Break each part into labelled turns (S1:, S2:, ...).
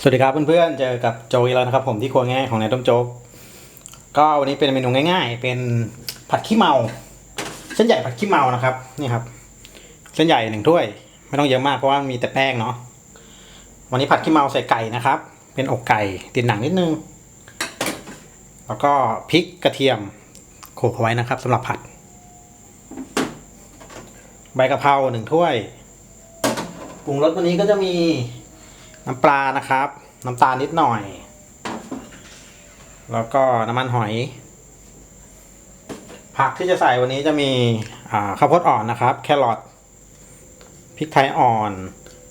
S1: สวัสดีครับเพื่อนๆ เจอกับโจอีแล้วนะครับผมที่ครัวง่ายของนายต้มโจ๊ก ก็วันนี้เป็นเมนูง่าย ๆ เป็นผัดขี้เมา เส้นใหญ่ผัดขี้เมานะครับ นี่ครับ เส้นใหญ่หนึ่งถ้วย ไม่ต้องเยอะมากเพราะว่ามีแต่แป้งเนาะ วันนี้ผัดขี้เมาใส่ไก่นะครับ เป็นอกไก่ติดหนังนิดนึง แล้วก็พริกกระเทียมโขลกเอาไว้นะครับสำหรับผัด ใบกะเพราหนึ่งถ้วย ปรุงรสวันนี้ก็จะมี น้ำปลานะครับ น้ำตาลนิดหน่อย แล้วก็น้ำมันหอย ผักที่จะใส่วันนี้จะมีข้าวโพดอ่อนนะครับ แครอทพริกไทยอ่อน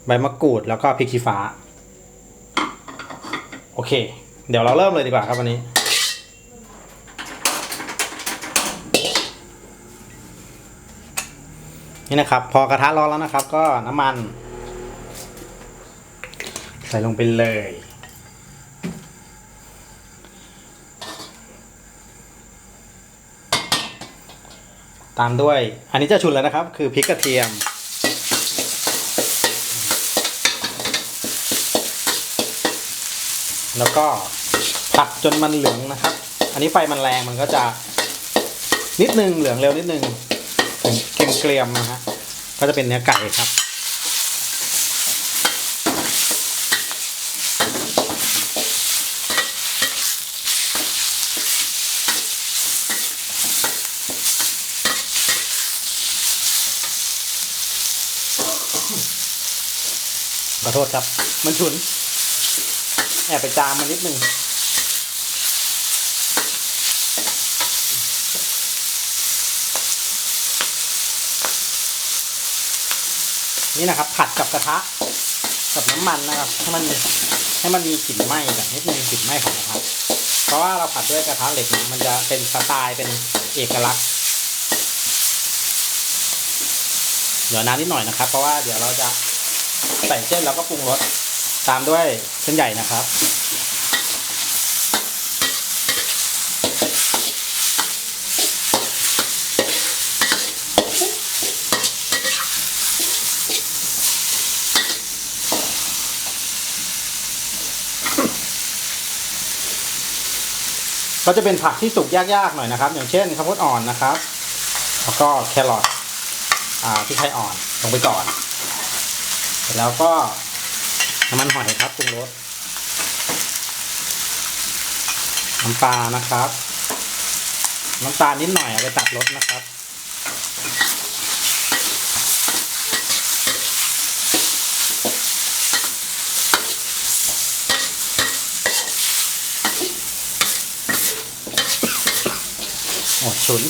S1: ใบมะกรูดแล้วก็พริกชี้ฟ้า โอเค เดี๋ยวเราเริ่มเลยดีกว่าครับวันนี้นี่นะครับ พอกระทะร้อนแล้วนะครับ ก็น้ำมัน ใส่ลงไปเลย ตามด้วย อันนี้จะชุนแล้วนะครับ คือพริกกระเทียม แล้วก็ผัดจนมันเหลืองนะครับ อันนี้ไฟมันแรงมันก็จะนิดนึงเหลืองเร็วนิดนึงเกรียมเกรียมๆนะฮะก็จะเป็นเนื้อไก่ครับ ขอโทษครับ มันฉุน แอบไปจามมันนิดนึงนี่นะครับ ผัดกับกระทะ กับน้ำมันนะครับให้มันให้มันมีกลิ่นไหม้แบบนิดนึงกลิ่นไหม้ของกระทะเพราะว่าเราผัดด้วยกระทะเหล็กนี่มันจะเป็นสไตล์เป็นเอกลักษณ์ เดี๋ยวน้ำนิดหน่อยนะครับ เพราะว่าเดี๋ยวเราจะใส่เส้นแล้วก็ปรุงรสตามด้วยเส้นใหญ่นะครับก็จะเป็นผักที่สุกยากๆหน่อยนะครับ อย่างเช่นข้าวโพดอ่อนนะครับ แล้วก็แครอท พริกไทยอ่อนลงไปก่อน เสร็จแล้วก็น้ำมันหอยครับปรุงรสน้ำปลานะครับ น้ำตาลนิดหน่อยเอาไปตัดรสนะครับ โอ้ฉุน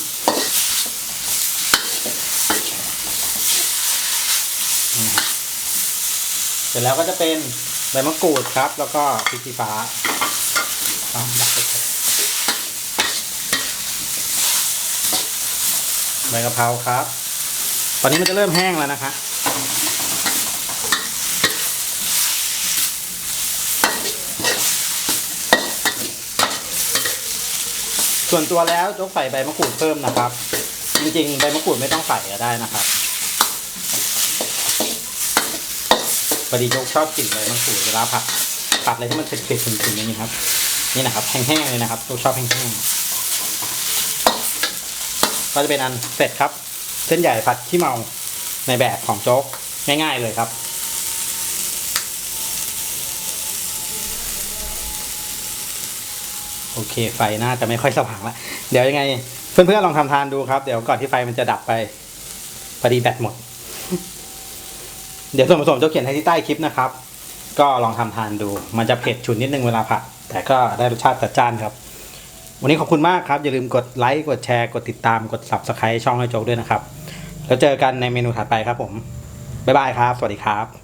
S1: เสร็จแล้วก็จะเป็นใบมะกรูดครับ แล้วก็พริกชี้ฟ้าเอาดักไปเถอใบกะเพราครับ ตอนนี้มันจะเริ่มแห้งแล้วนะคะส่วนตัวแล้วยกใส่ใบมะกรูดเพิ่มนะครับ จริงๆ ใบมะกรูดไม่ต้องใส่ก็ได้นะครับ พอดีโจ๊กชอบกลิ่นใบมะกรูดเวลาผัดผัดอะไรที่มันเผ็ดๆถึงๆอย่างนี้ครับ นี่นะครับแห้งๆเลยนะครับโจ๊กชอบแห้งๆก็จะเป็นอันเสร็จครับ เส้นใหญ่ผัดขี้เมาในแบบของโจ๊กง่าย ๆเลยครับโอเคไฟน่าจะไม่ค่อยสว่างละเดี๋ยวยังไง เพื่อนๆลองทำทานดูครับ เดี๋ยวก่อนที่ไฟมันจะดับไปพอดีแบตหมด เดี๋ยวส่วนผสมจะเขียนให้ที่ใต้คลิปนะครับ ก็ลองทำทานดู มันจะเผ็ดฉุนนิดนึงเวลาผัด แต่ก็ได้รสชาติจัดจ้านครับ วันนี้ขอบคุณมากครับ อย่าลืมกดไลค์ กดแชร์ กดติดตาม กด subscribe ช่องให้โจ๊กด้วยนะครับ แล้วเจอกันในเมนูถัดไปครับผม บ๊ายบายครับ สวัสดีครับ